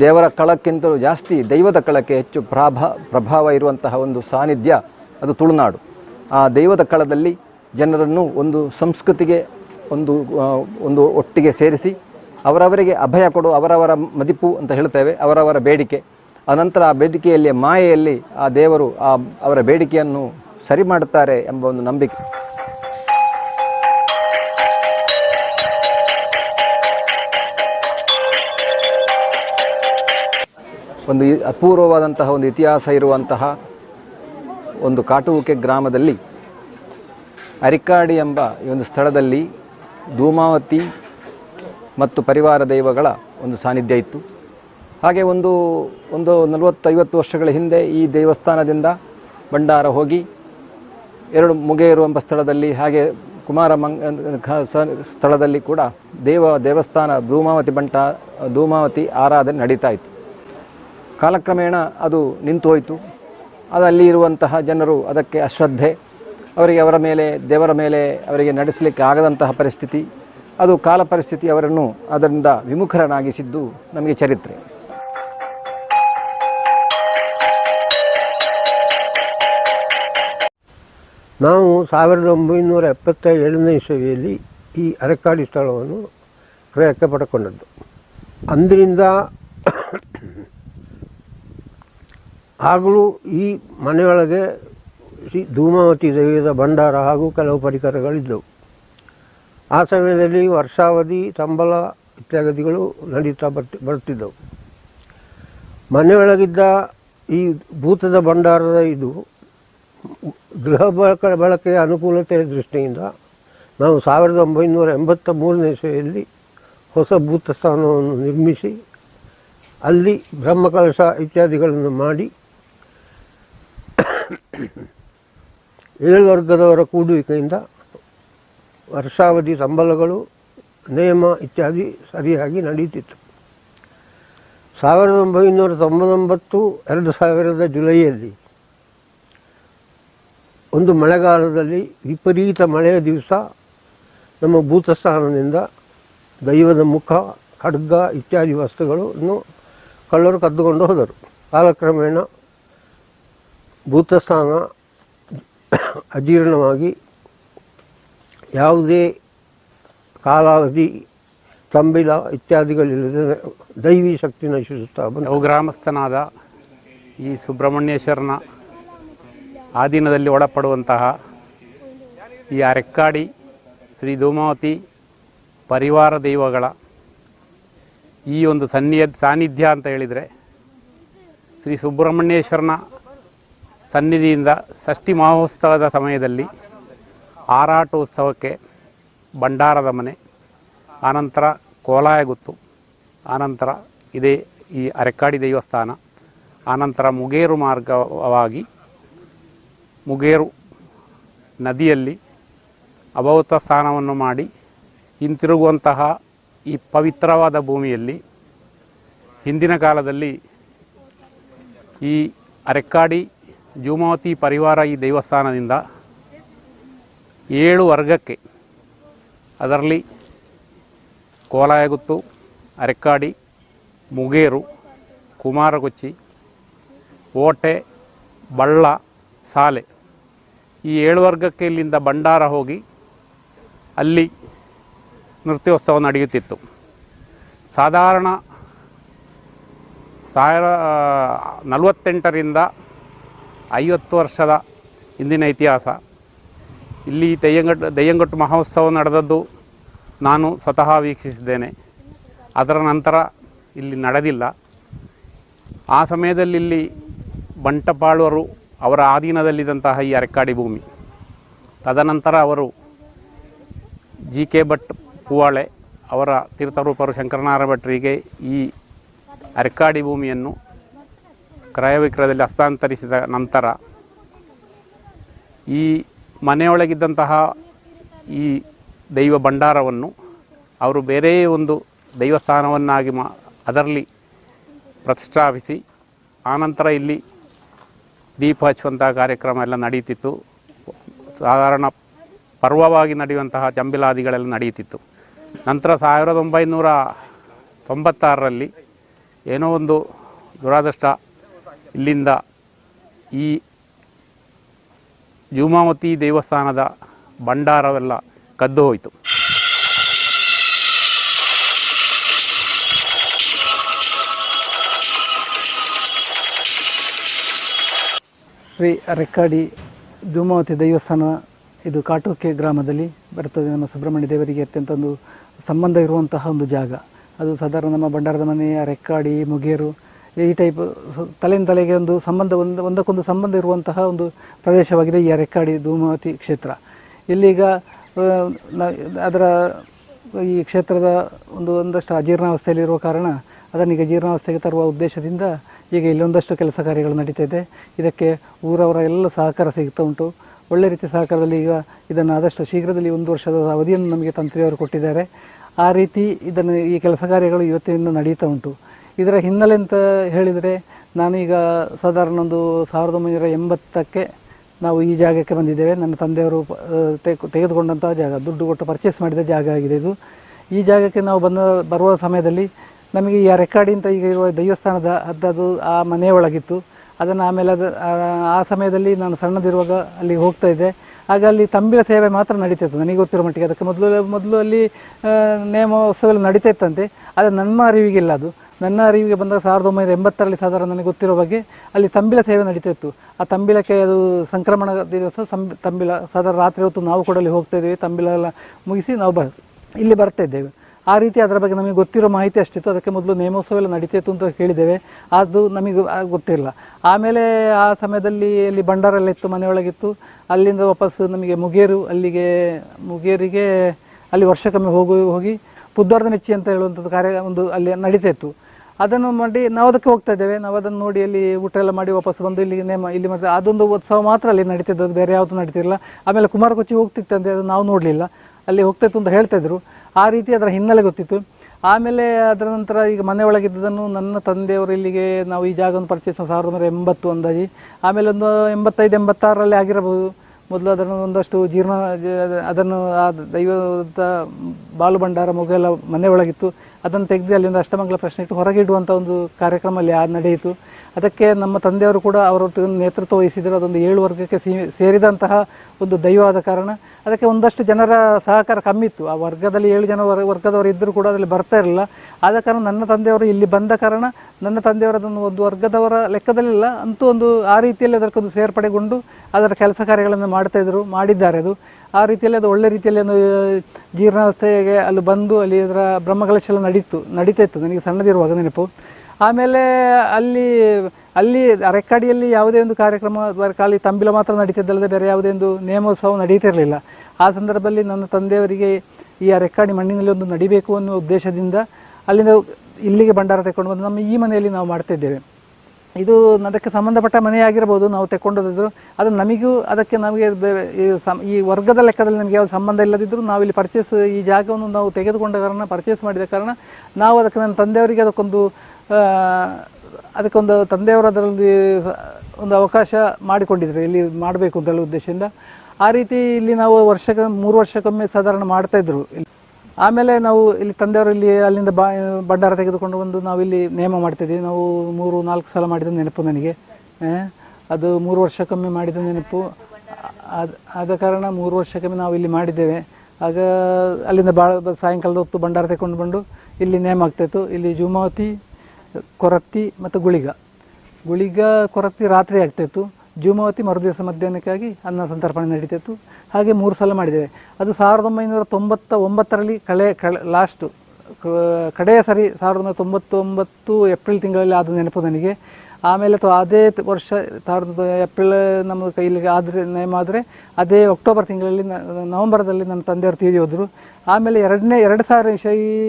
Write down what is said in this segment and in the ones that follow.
ದೇವರ ಕಳಕ್ಕಿಂತಲೂ ಜಾಸ್ತಿ ದೈವದ ಕಳಕ್ಕೆ ಹೆಚ್ಚು ಪ್ರಾಭ, ಪ್ರಭಾವ ಇರುವಂತಹ ಒಂದು ಸಾನ್ನಿಧ್ಯ ಅದು ತುಳುನಾಡು. ಆ ದೈವದ ಕಳದಲ್ಲಿ ಜನರನ್ನು ಒಂದು ಸಂಸ್ಕೃತಿಗೆ, ಒಂದು ಒಂದು ಒಟ್ಟಿಗೆ ಸೇರಿಸಿ ಅವರವರಿಗೆ ಅಭಯ ಕೊಡು, ಅವರವರ ಮದಿಪು ಅಂತ ಹೇಳ್ತೇವೆ, ಅವರವರ ಬೇಡಿಕೆ. ಅನಂತರ ಆ ಬೇಡಿಕೆಯಲ್ಲಿ ಮಾಯೆಯಲ್ಲಿ ಆ ದೇವರು ಆ, ಅವರ ಬೇಡಿಕೆಯನ್ನು ಸರಿ ಮಾಡುತ್ತಾರೆ ಎಂಬ ಒಂದು ನಂಬಿಕೆ. ಒಂದು ಅಪೂರ್ವವಾದಂತಹ ಒಂದು ಇತಿಹಾಸ ಇರುವಂತಹ ಒಂದು ಕಾಟುವುಕೆ ಗ್ರಾಮದಲ್ಲಿ ಅರಿಕಾಡಿ ಎಂಬ ಈ ಒಂದು ಸ್ಥಳದಲ್ಲಿ ಧೂಮಾವತಿ ಮತ್ತು ಪರಿವಾರ ದೈವಗಳ ಒಂದು ಸಾನ್ನಿಧ್ಯ ಇತ್ತು. ಹಾಗೆ ಒಂದು ಒಂದು ನಲವತ್ತೈವತ್ತು ವರ್ಷಗಳ ಹಿಂದೆ ಈ ದೇವಸ್ಥಾನದಿಂದ ಭಂಡಾರ ಹೋಗಿ ಎರಡು ಮುಗೇರು ಎಂಬ ಸ್ಥಳದಲ್ಲಿ ಹಾಗೆ ಕುಮಾರ ಮಂಗ ಸ್ಥಳದಲ್ಲಿ ಕೂಡ ದೇವ ದೇವಸ್ಥಾನ ಧೂಮಾವತಿ ಬಂಟ, ಧೂಮಾವತಿ ಆರಾಧನೆ ನಡೀತಾ ಇತ್ತು. ಕಾಲಕ್ರಮೇಣ ಅದು ನಿಂತು ಹೋಯಿತು. ಅದಲ್ಲಿ ಇರುವಂತಹ ಜನರು ಅದಕ್ಕೆ ಅಶ್ರದ್ಧೆ. ಅವರಿಗೆ ಅವರ ಮೇಲೆ, ದೇವರ ಮೇಲೆ ಅವರಿಗೆ ನಡೆಸಲಿಕ್ಕೆ ಆಗದಂತಹ ಪರಿಸ್ಥಿತಿ. ಅದು ಕಾಲ ಪರಿಸ್ಥಿತಿ ಅವರನ್ನು ಅದರಿಂದ ವಿಮುಖರನ್ನಾಗಿಸಿದ್ದು ನಮಗೆ ಚರಿತ್ರೆ. ನಾವು ಸಾವಿರದ ಒಂಬೈನೂರ ಎಪ್ಪತ್ತ ಏಳನೇ ಇಸವಿಯಲ್ಲಿ ಈ ಅರೆಕಾಡಿ ಸ್ಥಳವನ್ನು ಕ್ರಯಕ್ಕೆ ಪಡ್ಕೊಂಡದ್ದು ಅಂದಿನಿಂದ ಆಗಲೂ ಈ ಮನೆಯೊಳಗೆ ಧೂಮಾವತಿ ದೇವಿಯದ ಭಂಡಾರ ಹಾಗೂ ಕೆಲವು ಪರಿಕರಗಳಿದ್ದವು. ಆ ಸಮಯದಲ್ಲಿ ವರ್ಷಾವಧಿ, ತಂಬಲ ಇತ್ಯಾದಿಗಳು ನಡೀತಾ ಬರ್ತಿ ಬರ್ತಿದ್ದವು. ಮನೆಯೊಳಗಿದ್ದ ಈ ಭೂತದ ಭಂಡಾರದ ಇದು ಗೃಹ ಬಳಕ, ಬಳಕೆಯ ಅನುಕೂಲತೆಯ ದೃಷ್ಟಿಯಿಂದ ನಾವು ಸಾವಿರದ ಒಂಬೈನೂರ ಎಂಬತ್ತ ಮೂರನೇ ಇಸವಿಯಲ್ಲಿ ಹೊಸ ಭೂತ ಸ್ಥಾನವನ್ನು ನಿರ್ಮಿಸಿ ಅಲ್ಲಿ ಬ್ರಹ್ಮಕಲಶ ಇತ್ಯಾದಿಗಳನ್ನು ಮಾಡಿ ಏಳು ವರ್ಗದವರ ಕೂಡುವಿಕೆಯಿಂದ ವರ್ಷಾವಧಿ ಸಂಬಳಗಳು ನೇಮ ಇತ್ಯಾದಿ ಸರಿಯಾಗಿ ನಡೆಯುತ್ತಿತ್ತು. ಸಾವಿರದ ಒಂಬೈನೂರ ತೊಂಬತ್ತೊಂಬತ್ತು, ಎರಡು ಸಾವಿರದ ಜುಲೈಯಲ್ಲಿ ಒಂದು ಮಳೆಗಾಲದಲ್ಲಿ ವಿಪರೀತ ಮಳೆಯ ದಿವಸ ನಮ್ಮ ಭೂತಸ್ಥಾನದಿಂದ ದೈವದ ಮುಖ, ಖಡ್ಗ ಇತ್ಯಾದಿ ವಸ್ತುಗಳನ್ನು ಕಳ್ಳರು ಕದ್ದುಕೊಂಡು ಹೋದರು. ಕಾಲಕ್ರಮೇಣ ಭೂತಸ್ಥಾನ ಅಜೀರ್ಣವಾಗಿ ಯಾವುದೇ ಕಾಲಾವಧಿ, ತಂಬಿಲ ಇತ್ಯಾದಿಗಳಿಲ್ಲದೆ ದೈವಿ ಶಕ್ತಿ ನಶಿಸುತ್ತಾ ಬಂದು ಗ್ರಾಮಸ್ಥನಾದ ಈ ಸುಬ್ರಹ್ಮಣ್ಯೇಶ್ವರನ ಆಧೀನದಲ್ಲಿ ಒಳಪಡುವಂತಹ ಈ ಅರೆಕ್ಕಾಡಿ ಶ್ರೀ ಧೂಮಾವತಿ ಪರಿವಾರ ದೈವಗಳ ಈ ಒಂದು ಸನ್ನಿಯ ಸಾನ್ನಿಧ್ಯ ಅಂತ ಹೇಳಿದರೆ ಶ್ರೀ ಸುಬ್ರಹ್ಮಣ್ಯೇಶ್ವರನ ಸನ್ನಿಧಿಯಿಂದ ಷಷ್ಠಿ ಮಹೋತ್ಸವದ ಸಮಯದಲ್ಲಿ ಆರಾಟೋತ್ಸವಕ್ಕೆ ಭಂಡಾರದ ಮನೆ, ಆನಂತರ ಕೋಲಾಯಗುತ್ತು ಆನಂತರ ಇದೇ ಈ ಅರೆಕ್ಕಾಡಿ ದೇವಸ್ಥಾನ, ಆನಂತರ ಮುಗೇರು ಮಾರ್ಗವಾಗಿ ಮುಗೇರು ನದಿಯಲ್ಲಿ ಅಭೌತ ಸ್ನಾನವನ್ನು ಮಾಡಿ ಹಿಂತಿರುಗುವಂತಹ ಈ ಪವಿತ್ರವಾದ ಭೂಮಿಯಲ್ಲಿ ಹಿಂದಿನ ಕಾಲದಲ್ಲಿ ಈ ಅರೆಕ್ಕಾಡಿ ಜೂಮಾವತಿ ಪರಿವಾರ ಈ ದೇವಸ್ಥಾನದಿಂದ ಏಳು ವರ್ಗಕ್ಕೆ ಅದರಲ್ಲಿ ಕೋಲಾಯಗುತ್ತು, ಅರೆಕ್ಕಾಡಿ, ಮುಗೇರು, ಕುಮಾರಗುಚ್ಚಿ, ಓಟೆ, ಬಳ್ಳ, ಸಾಲೆ. ಈ ಏಳು ವರ್ಗಕ್ಕೆ ಇಲ್ಲಿಂದ ಭಂಡಾರ ಹೋಗಿ ಅಲ್ಲಿ ನೃತ್ಯೋತ್ಸವ ನಡೆಯುತ್ತಿತ್ತು. ಸಾಧಾರಣ ಸಾವಿರ ನಲವತ್ತೆಂಟರಿಂದ ಐವತ್ತು ವರ್ಷದ ಹಿಂದಿನ ಇತಿಹಾಸ. ಇಲ್ಲಿ ದಯ್ಯಂಗಟ್ಟು ದಯ್ಯಂಗಟ್ಟು ಮಹೋತ್ಸವ ನಡೆದದ್ದು ನಾನು ಸ್ವತಃ ವೀಕ್ಷಿಸಿದ್ದೇನೆ. ಅದರ ನಂತರ ಇಲ್ಲಿ ನಡೆದಿಲ್ಲ. ಆ ಸಮಯದಲ್ಲಿ ಇಲ್ಲಿ ಬಂಟಪಾಳುವರು ಅವರ ಆಧೀನದಲ್ಲಿದ್ದಂತಹ ಈ ಅರೆಕ್ಕಾಡಿ ಭೂಮಿ. ತದನಂತರ ಅವರು ಜಿ ಕೆ ಭಟ್ ಪೂವಾಳೆ ಅವರ ತೀರ್ಥರೂಪರು ಶಂಕರನಾರಾಯಣ ಭಟ್ರಿಗೆ ಈ ಅರೆಕ್ಕಾಡಿ ಭೂಮಿಯನ್ನು ಕ್ರಯ ವಿಕ್ರಯದಲ್ಲಿ ಹಸ್ತಾಂತರಿಸಿದ ನಂತರ ಈ ಮನೆಯೊಳಗಿದ್ದಂತಹ ಈ ದೈವ ಭಂಡಾರವನ್ನು ಅವರು ಬೇರೆ ಒಂದು ದೈವಸ್ಥಾನವನ್ನಾಗಿ ಮಾ, ಅದರಲ್ಲಿ ಪ್ರತಿಷ್ಠಾಪಿಸಿ, ಆನಂತರ ಇಲ್ಲಿ ದೀಪ ಹಚ್ಚುವಂತಹ ಕಾರ್ಯಕ್ರಮ ಎಲ್ಲ ನಡೆಯುತ್ತಿತ್ತು. ಸಾಧಾರಣ ಪರ್ವವಾಗಿ ನಡೆಯುವಂತಹ ಜಂಬಿಲಾದಿಗಳೆಲ್ಲ ನಡೆಯುತ್ತಿತ್ತು. ನಂತರ ಸಾವಿರದ ಒಂಬೈನೂರ ತೊಂಬತ್ತಾರರಲ್ಲಿ ಏನೋ ಒಂದು ದುರಾದೃಷ್ಟ ಇಲ್ಲಿಂದ ಈ ಜೂಮಾವತಿ ದೇವಸ್ಥಾನದ ಭಂಡಾರವೆಲ್ಲ ಕದ್ದು ಹೋಯಿತು. ಶ್ರೀ ರೆಕ್ಕಾಡಿ ಧೂಮಾವತಿ ದೇವಸ್ಥಾನ, ಇದು ಕಾಟೋಕೆ ಗ್ರಾಮದಲ್ಲಿ ಬರ್ತದೆ. ನಮ್ಮ ಸುಬ್ರಹ್ಮಣ್ಯ ದೇವರಿಗೆ ಅತ್ಯಂತ ಒಂದು ಸಂಬಂಧ ಇರುವಂತಹ ಒಂದು ಜಾಗ. ಅದು ಸಾಧಾರಣ ನಮ್ಮ ಭಂಡಾರದ ಮನೆಯ ರೆಕ್ಕಾಡಿ, ಮುಗೇರು ಈ ಟೈಪ್ ತಲೆಯಿಂದ ತಲೆಗೆ ಒಂದು ಸಂಬಂಧ ಒಂದು, ಒಂದಕ್ಕೊಂದು ಸಂಬಂಧ ಇರುವಂತಹ ಒಂದು ಪ್ರದೇಶವಾಗಿದೆ ಈ ಅರೆಕ್ಕಾಡಿ ಧೂಮಾವತಿ ಕ್ಷೇತ್ರ. ಇಲ್ಲಿಗ ಅದರ ಈ ಕ್ಷೇತ್ರದ ಒಂದು, ಒಂದಷ್ಟು ಅಜೀರ್ಣಾವಸ್ಥೆಯಲ್ಲಿರುವ ಕಾರಣ ಅದನ್ನೀಗ ಜೀರ್ಣಾವಸ್ಥೆಗೆ ತರುವ ಉದ್ದೇಶದಿಂದ ಈಗ ಇಲ್ಲೊಂದಷ್ಟು ಕೆಲಸ ಕಾರ್ಯಗಳು ನಡೀತಾ ಇದೆ. ಇದಕ್ಕೆ ಊರವರ ಎಲ್ಲ ಸಹಕಾರ ಸಿಗ್ತಾ ಉಂಟು. ಒಳ್ಳೆ ರೀತಿ ಸಹಕಾರದಲ್ಲಿ ಈಗ ಇದನ್ನು ಆದಷ್ಟು ಶೀಘ್ರದಲ್ಲಿ ಒಂದು ವರ್ಷದ ಅವಧಿಯನ್ನು ನಮಗೆ ತಂತ್ರಿಯವರು ಕೊಟ್ಟಿದ್ದಾರೆ. ಆ ರೀತಿ ಇದನ್ನು ಈ ಕೆಲಸ ಕಾರ್ಯಗಳು ಇವತ್ತಿನಿಂದ ನಡೀತಾ ಉಂಟು. ಇದರ ಹಿನ್ನೆಲೆ ಅಂತ ಹೇಳಿದರೆ ನಾನೀಗ ಸಾಧಾರಣ ಒಂದು ಸಾವಿರದ ಒಂಬೈನೂರ ಎಂಬತ್ತಕ್ಕೆ ನಾವು ಈ ಜಾಗಕ್ಕೆ ಬಂದಿದ್ದೇವೆ. ನನ್ನ ತಂದೆಯವರು ತೆಗೆದುಕೊಂಡಂತಹ ಜಾಗ, ದುಡ್ಡು ಕೊಟ್ಟು ಪರ್ಚೇಸ್ ಮಾಡಿದ ಜಾಗ ಆಗಿದೆ ಇದು. ಈ ಜಾಗಕ್ಕೆ ನಾವು ಬಂದ, ಬರುವ ಸಮಯದಲ್ಲಿ ನಮಗೆ ಈ ರೆಕಾರ್ಡಿ ಅಂತ ಈಗ ಇರುವ ದೇವಸ್ಥಾನದ ಅದ್ದದು ಆ ಮನೆಯ ಒಳಗಿತ್ತು. ಅದನ್ನು ಆಮೇಲೆ ಅದು, ಆ- ಸಮಯದಲ್ಲಿ ನಾನು ಸಣ್ಣದಿರುವಾಗ ಅಲ್ಲಿ ಹೋಗ್ತಾ ಇದ್ದೆ. ಆಗ ಅಲ್ಲಿ ತಂಬಿಳ ಸೇವೆ ಮಾತ್ರ ನಡೀತಿತ್ತು. ನನಗೆ ಗೊತ್ತಿರೋ ಮಟ್ಟಿಗೆ ಅದಕ್ಕೆ ಮೊದಲು ಮೊದಲು ಅಲ್ಲಿ ನೇಮೋತ್ಸವ ನಡೀತಾ ಇತ್ತಂತೆ. ಆದರೆ ನನ್ನ ಅರಿವಿಗಿಲ್ಲ ಅದು. ನನ್ನ ಅರಿವಿಗೆ ಬಂದಾಗ ಸಾವಿರದ ಒಂಬೈನೂರ ಎಂಬತ್ತರಲ್ಲಿ ಸಾಧಾರಣ ನನಗೆ ಗೊತ್ತಿರೋ ಬಗ್ಗೆ ಅಲ್ಲಿ ತಂಬಿಳ ಸೇವೆ ನಡೀತಾ ಆ ತಂಬಿಳಕ್ಕೆ ಅದು ಸಂಕ್ರಮಣ ದಿವಸ ಸಂ ತಂಬಿಳ, ಸಾಧಾರಣ ರಾತ್ರಿ ಹೊತ್ತು ನಾವು ಕೂಡ ಅಲ್ಲಿ ಹೋಗ್ತಾ ಇದ್ದೀವಿ ತಂಬಿಳ ಎಲ್ಲ ಮುಗಿಸಿ ನಾವು ಬ, ಇಲ್ಲಿ ಬರ್ತಾ ಇದ್ದೇವೆ. ಆ ರೀತಿ ಅದರ ಬಗ್ಗೆ ನಮಗೆ ಗೊತ್ತಿರೋ ಮಾಹಿತಿ ಅಷ್ಟಿತ್ತು, ಅದಕ್ಕೆ ಮೊದಲು ನೇಮೋತ್ಸವ ಎಲ್ಲ ನಡೀತಾ ಅಂತ ಹೇಳಿದ್ದೇವೆ. ಅದು ನಮಗೆ ಗೊತ್ತಿಲ್ಲ. ಆಮೇಲೆ ಆ ಸಮಯದಲ್ಲಿ ಅಲ್ಲಿ ಭಂಡಾರ ಎಲ್ಲ ಇತ್ತು ಮನೆಯೊಳಗಿತ್ತು ಅಲ್ಲಿಂದ ವಾಪಸ್ ನಮಗೆ ಮುಗೇರು, ಅಲ್ಲಿಗೆ ಮುಗೇರಿಗೆ ಅಲ್ಲಿ ವರ್ಷಕ್ಕೊಮ್ಮೆ ಹೋಗಿ ಹೋಗಿ ಬುದ್ಧಾರ್ಧ ನೆಚ್ಚಿ ಅಂತ ಹೇಳುವಂಥದ್ದು ಕಾರ್ಯ ಒಂದು ಅಲ್ಲಿ ನಡೀತಾ ಇತ್ತು. ಅದನ್ನು ಮಾಡಿ ನಾವು ಅದಕ್ಕೆ ಹೋಗ್ತಾ ಇದ್ದೇವೆ. ನಾವು ಅದನ್ನು ನೋಡಿ ಅಲ್ಲಿ ಊಟ ಎಲ್ಲ ಮಾಡಿ ವಾಪಸ್ ಬಂದು ಇಲ್ಲಿ ನೇಮ, ಇಲ್ಲಿ ಮತ್ತೆ ಅದೊಂದು ಉತ್ಸವ ಮಾತ್ರ ಅಲ್ಲಿ ನಡೀತಿದ್ದು ಬೇರೆ ಯಾವುದು ನಡೀತಿರಲಿಲ್ಲ. ಆಮೇಲೆ ಕುಮಾರಕೊಚ್ಚಿ ಹೋಗ್ತಿತ್ತಂತೆ ಅದು ನಾವು ನೋಡಲಿಲ್ಲ. ಅಲ್ಲಿ ಹೋಗ್ತಾಯಿತ್ತು ಅಂತ ಹೇಳ್ತಾಯಿದ್ರು ಆ ರೀತಿ ಅದರ ಹಿನ್ನೆಲೆ ಗೊತ್ತಿತ್ತು. ಆಮೇಲೆ ಅದರ ನಂತರ ಈಗ ಮನೆ ಒಳಗಿದ್ದದನ್ನು ನನ್ನ ತಂದೆಯವರು ಇಲ್ಲಿಗೆ ನಾವು ಈ ಜಾಗವನ್ನು ಪರ್ಚೇಸ್ ಸಾವಿರದ ಒಂಬೈನೂರ ಎಂಬತ್ತು ಅಂದಾಜಿ ಆಮೇಲೆ ಒಂದು ಎಂಬತ್ತೈದು, ಎಂಬತ್ತಾರರಲ್ಲಿ ಆಗಿರಬಹುದು. ಮೊದಲು ಅದನ್ನು ಒಂದಷ್ಟು ಜೀರ್ಣ, ಅದನ್ನು ಆ ದೈವದ ಬಾಲು ಭಂಡಾರ ಮೊಗೆಲ್ಲ ಮನೆ ಒಳಗಿತ್ತು. ಅದನ್ನು ತೆಗೆದು ಅಲ್ಲಿಂದ ಅಷ್ಟಮಂಗಲ ಪ್ರಶ್ನೆ ಇಟ್ಟು ಹೊರಗೆ ಇಡುವಂಥ ಒಂದು ಕಾರ್ಯಕ್ರಮ ಅಲ್ಲಿ ನಡೆಯಿತು. ಅದಕ್ಕೆ ನಮ್ಮ ತಂದೆಯವರು ಕೂಡ ಅವರೊಟ್ಟಿಗೆ ನೇತೃತ್ವ ವಹಿಸಿದರು. ಅದೊಂದು ಏಳು ವರ್ಗಕ್ಕೆ ಸೀ, ಸೇರಿದಂತಹ ಒಂದು ದೈವವಾದ ಕಾರಣ. ಅದಕ್ಕೆ ಒಂದಷ್ಟು ಜನರ ಸಹಕಾರ ಕಮ್ಮಿ ಇತ್ತು. ಆ ವರ್ಗದಲ್ಲಿ ಏಳು ಜನ ವರ್, ವರ್ಗದವರು ಇದ್ದರೂ ಕೂಡ ಅದರಲ್ಲಿ ಬರ್ತಾ ಇರಲಿಲ್ಲ. ಆದ ಕಾರಣ ನನ್ನ ತಂದೆಯವರು ಇಲ್ಲಿ ಬಂದ ಕಾರಣ ನನ್ನ ತಂದೆಯವರು ಅದನ್ನು ಒಂದು ವರ್ಗದವರ ಲೆಕ್ಕದಲ್ಲಿಲ್ಲ ಅಂತೂ ಒಂದು ಆ ರೀತಿಯಲ್ಲಿ ಅದಕ್ಕೊಂದು ಸೇರ್ಪಡೆಗೊಂಡು ಅದರ ಕೆಲಸ ಕಾರ್ಯಗಳನ್ನು ಮಾಡ್ತಾಯಿದ್ರು ಮಾಡಿದ್ದಾರೆ ಅದು. ಆ ರೀತಿಯಲ್ಲಿ ಅದು ಒಳ್ಳೆ ರೀತಿಯಲ್ಲಿ ಒಂದು ಜೀರ್ಣಾವಸ್ಥೆಗೆ ಅಲ್ಲಿ ಬಂದು ಅಲ್ಲಿ ಅದರ ಬ್ರಹ್ಮಕಲಶ ಎಲ್ಲ ನಡೀತು, ನಡೀತಾ ಇತ್ತು, ನನಗೆ ಸಣ್ಣದಿರುವಾಗ ನೆನಪು. ಆಮೇಲೆ ಅಲ್ಲಿ ಅಲ್ಲಿ ರೆಕ್ಕಾಡಿಯಲ್ಲಿ ಯಾವುದೇ ಒಂದು ಕಾರ್ಯಕ್ರಮ ಖಾಲಿ ತಂಬಿಲ ಮಾತ್ರ ನಡೀತಿದ್ದಲ್ಲದೆ ಬೇರೆ ಯಾವುದೇ ಒಂದು ನೇಮೋತ್ಸವ ನಡೀತಿರಲಿಲ್ಲ ಆ ಸಂದರ್ಭದಲ್ಲಿ ನನ್ನ ತಂದೆಯವರಿಗೆ ಈ ರೆಕ್ಕಾಡಿ ಮಣ್ಣಿನಲ್ಲಿ ಒಂದು ನಡಿಬೇಕು ಅನ್ನೋ ಉದ್ದೇಶದಿಂದ ಅಲ್ಲಿಂದ ಇಲ್ಲಿಗೆ ಭಂಡಾರ ತಗೊಂಡು ಬಂದು ನಮ್ಮ ಈ ಮನೆಯಲ್ಲಿ ನಾವು ಮಾಡ್ತಾ ಇದ್ದೇವೆ. ಇದು ಅದಕ್ಕೆ ಸಂಬಂಧಪಟ್ಟ ಮನೆಯಾಗಿರ್ಬೋದು, ನಾವು ತೆಕ್ಕೊಂಡೋದಿದ್ರು ಅದು ನಮಗೂ ಅದಕ್ಕೆ ನಮಗೆ ಈ ವರ್ಗದ ಲೆಕ್ಕದಲ್ಲಿ ನಮಗೆ ಯಾವ ಸಂಬಂಧ ಇಲ್ಲದಿದ್ದರೂ ನಾವು ಇಲ್ಲಿ ಪರ್ಚೇಸ್ ಈ ಜಾಗವನ್ನು ನಾವು ತೆಗೆದುಕೊಂಡ ಕಾರಣ ಪರ್ಚೇಸ್ ಮಾಡಿದ ಕಾರಣ, ನಾವು ಅದಕ್ಕೆ ನನ್ನ ತಂದೆಯವರಿಗೆ ಅದಕ್ಕೊಂದು ಅದಕ್ಕೊಂದು ತಂದೆಯವರು ಅದರಲ್ಲಿ ಒಂದು ಅವಕಾಶ ಮಾಡಿಕೊಂಡಿದ್ರು. ಇಲ್ಲಿ ಮಾಡಬೇಕು ಅಂತ ಉದ್ದೇಶದಿಂದ. ಆ ರೀತಿ ಇಲ್ಲಿ ನಾವು ವರ್ಷಕ್ಕೆ, ಮೂರು ವರ್ಷಕ್ಕೊಮ್ಮೆ ಸಾಧಾರಣ ಮಾಡ್ತಾಯಿದ್ರು ಇಲ್ಲಿ ಆಮೇಲೆ ನಾವು ಇಲ್ಲಿ ತಂದೆಯವರು ಇಲ್ಲಿ ಅಲ್ಲಿಂದ ಬಾ, ಭಂಡಾರ ತೆಗೆದುಕೊಂಡು ಬಂದು ನಾವು ಇಲ್ಲಿ ನೇಮ ಮಾಡ್ತಿದ್ವಿ ನಾವು ಮೂರು, ನಾಲ್ಕು ಸಲ ಮಾಡಿದ ನೆನಪು ನನಗೆ. ಅದು ಮೂರು ವರ್ಷಕ್ಕೊಮ್ಮೆ ಮಾಡಿದ ನೆನಪು. ಆದ ಕಾರಣ ಮೂರು ವರ್ಷಕ್ಕೊಮ್ಮೆ ನಾವು ಇಲ್ಲಿ ಮಾಡಿದ್ದೇವೆ. ಆಗ ಅಲ್ಲಿಂದ ಭಾಳ ಸಾಯಂಕಾಲದ ಹೊತ್ತು ಭಂಡಾರ ತೆಕೊಂಡು ಬಂದು ಇಲ್ಲಿ ನೇಮ ಆಗ್ತಾಯಿತ್ತು ಇಲ್ಲಿ ಜುಮಾವತಿ ಕೊರತ್ತಿ ಮತ್ತು ಗುಳಿಗ. ಗುಳಿಗ ಕೊರತ್ತಿ ರಾತ್ರಿ ಆಗ್ತಾಯಿತ್ತು ಜುಮಾವತಿ ಮರುದಿವಸ ಮಧ್ಯಾಹ್ನಕ್ಕಾಗಿ ಅನ್ನ ಸಂತರ್ಪಣೆ ನಡೀತಿತ್ತು. ಹಾಗೆ ಮೂರು ಸಲ ಮಾಡಿದ್ದೇವೆ. ಅದು ಸಾವಿರದ ಒಂಬೈನೂರ ತೊಂಬತ್ತ ಒಂಬತ್ತರಲ್ಲಿ ಕಳೆ ಕಳೆ ಲಾಸ್ಟು ಕಡೆಯ ಸರಿ ಸಾವಿರದ ಒಂಬೈನೂರ ತೊಂಬತ್ತೊಂಬತ್ತು ಏಪ್ರಿಲ್ ತಿಂಗಳಲ್ಲಿ ಆದ ನೆನಪು ನನಗೆ. ಆಮೇಲೆ ತ ಅದೇ ವರ್ಷ ಸಾವಿರದ ಏಪ್ರಿಲ್ ನಮ್ಮ ಕೈಲಿಗೆ ಆದರೆ ನೇಮ ಆದರೆ ಅದೇ ಅಕ್ಟೋಬರ್ ತಿಂಗಳಲ್ಲಿ ನವೆಂಬರ್ದಲ್ಲಿ ನನ್ನ ತಂದೆಯವರು ತೀರಿ ಹೋದರು. ಆಮೇಲೆ ಎರಡನೇ, ಎರಡು ಸಾವಿರ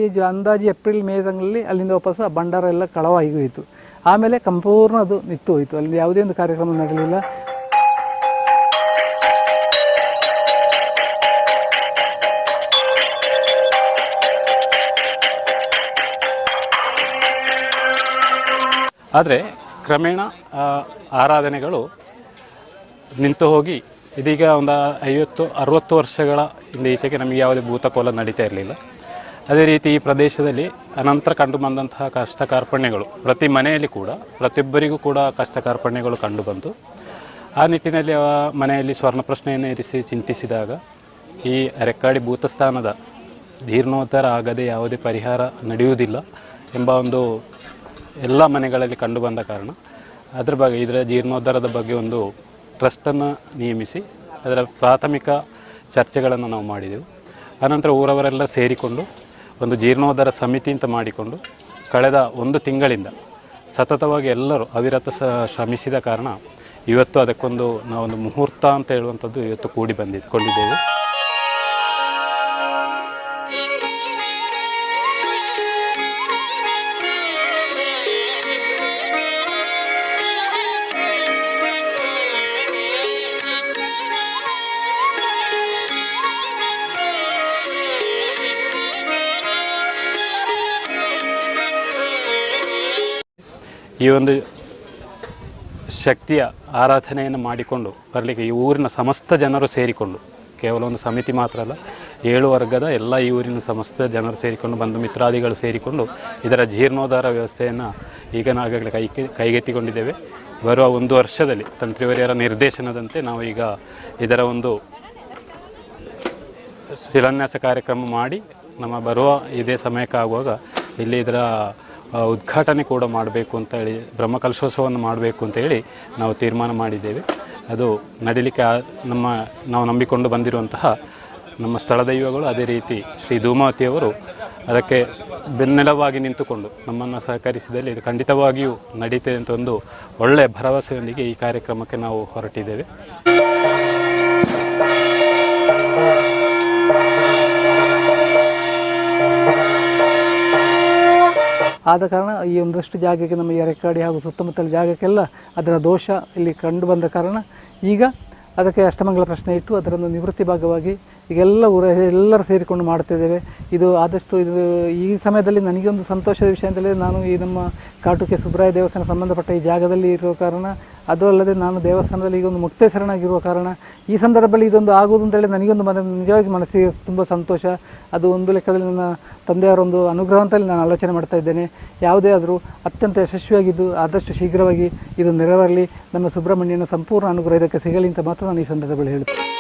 ಜ- ಅಂದಾಜು ಏಪ್ರಿಲ್, ಮೇ ತಿಂಗಳಲ್ಲಿ ಅಲ್ಲಿಂದ ವಾಪಸ್ ಆ ಭಂಡಾರ ಎಲ್ಲ ಕಳವಾಗಿ ಹೋಯಿತು. ಆಮೇಲೆ ಸಂಪೂರ್ಣ ಅದು ನಿಂತು ಹೋಯಿತು. ಅಲ್ಲಿ ಯಾವುದೇ ಒಂದು ಕಾರ್ಯಕ್ರಮ ನಡೆಯಲಿಲ್ಲ. ಆದರೆ ಕ್ರಮೇಣ ಆರಾಧನೆಗಳು ನಿಂತು ಹೋಗಿ ಇದೀಗ ಒಂದು ಐವತ್ತು, ಅರುವತ್ತು ವರ್ಷಗಳ ಹಿಂದೆ ಈಚೆಗೆ ನಮಗೆ ಯಾವುದೇ ಭೂತಕೋಲ ನಡೀತಾ ಇರಲಿಲ್ಲ. ಅದೇ ರೀತಿ ಈ ಪ್ರದೇಶದಲ್ಲಿ ಅನಂತರ ಕಂಡು ಬಂದಂತಹ ಕಷ್ಟ ಕಾರ್ಪಣ್ಯಗಳು ಪ್ರತಿ ಮನೆಯಲ್ಲಿ ಕೂಡ, ಪ್ರತಿಯೊಬ್ಬರಿಗೂ ಕೂಡ ಕಷ್ಟ ಕಾರ್ಪಣ್ಯಗಳು ಕಂಡು ಬಂತು ಆ ನಿಟ್ಟಿನಲ್ಲಿ ಮನೆಯಲ್ಲಿ ಸ್ವರ್ಣ ಪ್ರಶ್ನೆಯನ್ನು ಇರಿಸಿ ಚಿಂತಿಸಿದಾಗ ಈ ರೆಕ್ಕಾಡಿ ಭೂತಸ್ಥಾನದ ಜೀರ್ಣೋದ್ಧಾರ ಆಗದೆ ಯಾವುದೇ ಪರಿಹಾರ ನಡೆಯುವುದಿಲ್ಲ ಎಂಬ ಒಂದು ಎಲ್ಲ ಮನೆಗಳಲ್ಲಿ ಕಂಡು ಬಂದ ಕಾರಣ, ಅದರ ಬಗ್ಗೆ, ಇದರ ಜೀರ್ಣೋದ್ಧಾರದ ಬಗ್ಗೆ ಒಂದು ಟ್ರಸ್ಟನ್ನು ನೇಮಿಸಿ ಅದರ ಪ್ರಾಥಮಿಕ ಚರ್ಚೆಗಳನ್ನು ನಾವು ಮಾಡಿದೆವು. ಆನಂತರ ಊರವರೆಲ್ಲ ಸೇರಿಕೊಂಡು, ಒಂದು ಜೀರ್ಣೋದ್ಧಾರ ಸಮಿತಿ ಅಂತ ಮಾಡಿಕೊಂಡು, ಕಳೆದ ಒಂದು ತಿಂಗಳಿಂದ ಸತತವಾಗಿ ಎಲ್ಲರೂ ಅವಿರತ ಸ, ಶ್ರಮಿಸಿದ ಕಾರಣ, ಇವತ್ತು ಅದಕ್ಕೊಂದು ನಾವೊಂದು ಮುಹೂರ್ತ ಅಂತ ಹೇಳುವಂಥದ್ದು ಇವತ್ತು ಕೂಡಿ ಬಂದಿದ್ಕೊಂಡಿದ್ದೇವೆ ಈ ಒಂದು ಶಕ್ತಿಯ ಆರಾಧನೆಯನ್ನು ಮಾಡಿಕೊಂಡು ಬರಲಿಕ್ಕೆ ಈ ಊರಿನ ಸಮಸ್ತ ಜನರು ಸೇರಿಕೊಂಡು, ಕೇವಲ ಒಂದು ಸಮಿತಿ ಮಾತ್ರ ಅಲ್ಲ, ಏಳು ವರ್ಗದ ಎಲ್ಲ ಈ ಊರಿನ ಸಮಸ್ತ ಜನರು ಸೇರಿಕೊಂಡು, ಬಂಧು ಮಿತ್ರಾದಿಗಳು ಸೇರಿಕೊಂಡು ಇದರ ಜೀರ್ಣೋದ್ಧಾರ ವ್ಯವಸ್ಥೆಯನ್ನು ಈಗ ನಾವಾಗಲೇ ಕೈ ಕೈಗೆತ್ತಿಕೊಂಡಿದ್ದೇವೆ. ಬರುವ ಒಂದು ವರ್ಷದಲ್ಲಿ ತಂತ್ರಿವರಿಯರ ನಿರ್ದೇಶನದಂತೆ ನಾವು ಈಗ ಇದರ ಒಂದು ಶಿಲಾನ್ಯಾಸ ಕಾರ್ಯಕ್ರಮ ಮಾಡಿ ನಮ್ಮ ಬರುವ ಇದೇ ಸಮಯಕ್ಕಾಗುವಾಗ ಇಲ್ಲಿ ಇದರ ಉದ್ಘಾಟನೆ ಕೂಡ ಮಾಡಬೇಕು ಅಂತ ಹೇಳಿ ಬ್ರಹ್ಮಕಲಶೋತ್ಸವವನ್ನು ಮಾಡಬೇಕು ಅಂತ ಹೇಳಿ ನಾವು ತೀರ್ಮಾನ ಮಾಡಿದ್ದೇವೆ. ಅದು ನಡೀಲಿಕ್ಕೆ ನಮ್ಮ, ನಾವು ನಂಬಿಕೊಂಡು ಬಂದಿರುವಂತಹ ನಮ್ಮ ಸ್ಥಳ ದೈವಗಳು ಅದೇ ರೀತಿ ಶ್ರೀ ಧೂಮಾವತಿಯವರು ಅದಕ್ಕೆ ಬೆನ್ನೆಲವಾಗಿ ನಿಂತುಕೊಂಡು ನಮ್ಮನ್ನು ಸಹಕರಿಸಿದಲ್ಲಿ ಇದು ಖಂಡಿತವಾಗಿಯೂ ನಡೀತದೆ ಅಂತ ಒಂದು ಒಳ್ಳೆಯ ಭರವಸೆಯೊಂದಿಗೆ ಈ ಕಾರ್ಯಕ್ರಮಕ್ಕೆ ನಾವು ಹೊರಟಿದ್ದೇವೆ. ಆದ ಕಾರಣ ಈ ಒಂದಷ್ಟು ಜಾಗಕ್ಕೆ ನಮ್ಮ ಎರೆಕಾಡಿ ಹಾಗೂ ಸುತ್ತಮುತ್ತಲ ಜಾಗಕ್ಕೆಲ್ಲ ಅದರ ದೋಷ ಇಲ್ಲಿ ಕಂಡು ಬಂದ ಕಾರಣ ಈಗ ಅದಕ್ಕೆ ಅಷ್ಟಮಂಗಲ ಪ್ರಶ್ನೆ ಇಟ್ಟು ಅದರನ್ನು ನಿವೃತ್ತಿ ಭಾಗವಾಗಿ ಈಗೆಲ್ಲ ಊರ ಎಲ್ಲರೂ ಸೇರಿಕೊಂಡು ಮಾಡ್ತಿದ್ದೇವೆ. ಇದು ಆದಷ್ಟು ಇದು ಈ ಸಮಯದಲ್ಲಿ ನನಗೆ ಒಂದು ಸಂತೋಷದ ವಿಷಯ ಅಂತೇಳಿ ನಾನು ಈ ನಮ್ಮ ಕಾಟುಕೆ ಸುಬ್ರಾಯ ದೇವಸ್ಥಾನ ಸಂಬಂಧಪಟ್ಟ ಈ ಜಾಗದಲ್ಲಿ ಇರುವ ಕಾರಣ, ಅದು ಅಲ್ಲದೆ ನಾನು ದೇವಸ್ಥಾನದಲ್ಲಿ ಈಗ ಒಂದು ಮುಕ್ತೇಶ್ವರನಾಗಿರುವ ಕಾರಣ, ಈ ಸಂದರ್ಭದಲ್ಲಿ ಇದೊಂದು ಆಗುವುದು ಅಂತೇಳಿ ನನಗೊಂದು ಮನ ನಿಜವಾಗಿ ಮನಸ್ಸಿಗೆ ತುಂಬ ಸಂತೋಷ. ಅದು ಒಂದು ಲೆಕ್ಕದಲ್ಲಿ ನನ್ನ ತಂದೆಯವರ ಒಂದು ಅನುಗ್ರಹ ಅಂತೇಳಿ ನಾನು ಆಲೋಚನೆ ಮಾಡ್ತಾ ಇದ್ದೇನೆ. ಯಾವುದೇ ಆದರೂ ಅತ್ಯಂತ ಯಶಸ್ವಿಯಾಗಿದ್ದು ಆದಷ್ಟು ಶೀಘ್ರವಾಗಿ ಇದು ನೆರವೇರಲಿ ನಮ್ಮ ಸುಬ್ರಹ್ಮಣ್ಯನ ಸಂಪೂರ್ಣ ಅನುಗ್ರಹ ಇದಕ್ಕೆ ಸಿಗಲಿ ಅಂತ ಮಾತ್ರ ನಾನು ಈ ಸಂದರ್ಭದಲ್ಲಿ ಹೇಳುತ್ತೇನೆ.